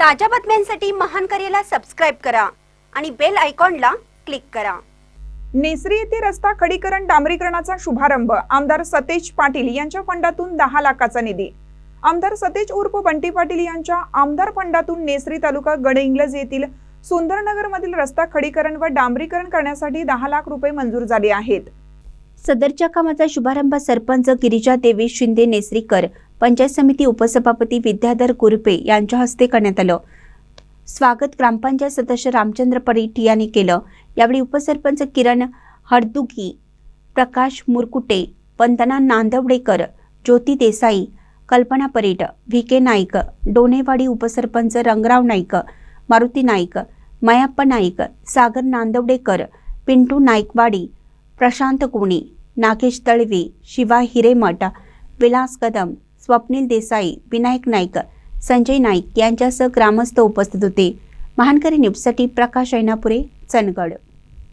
ताज्या बातम्यांसाठी महान करेला सबस्क्राईब करा आणि बेल आयकॉनला क्लिक करा. नेसरी येथे रस्ता खडीकरण डांबरीकरणाचा शुभारंभ. आमदार सतेज पाटील यांच्या फंडातून दहा लाखाचा निधी. आमदार सतेज उर्फ बंटी पाटील यांच्या आमदार फंडातून नेसरी तालुका गडहिंग्लज येथील सुंदरनगर मधील रस्ता खडीकरण व डांबरीकरण करण्यासाठी दहा लाख रुपये मंजूर झाले आहेत. सदरच्या कामाचा शुभारंभ सरपंच गिरिजा देवी शिंदे नेसरीकर पंचायत समिती उपसभापती विद्याधर कुरपे यांच्या हस्ते करण्यात आलं. स्वागत ग्रामपंचायत सदस्य रामचंद्र परीट यांनी केलं. यावेळी उपसरपंच किरण हडदुगी प्रकाश मुरकुटे वंदना नांदवडेकर ज्योती देसाई कल्पना परीट व्ही के नाईक डोनेवाडी उपसरपंच रंगराव नाईक मारुती नाईक मयाप्पा नाईक सागर नांदवडेकर पिंटू नाईकवाडी प्रशांत कोणी नागेश तळवी शिवा हिरेमठ विलास कदम स्वप्नील देसाई विनायक नाईक संजय नाईक यांच्यासह ग्रामस्थ उपस्थित होते. महानकरी न्यूजसाठी प्रकाश ऐनापुरे चंदगड.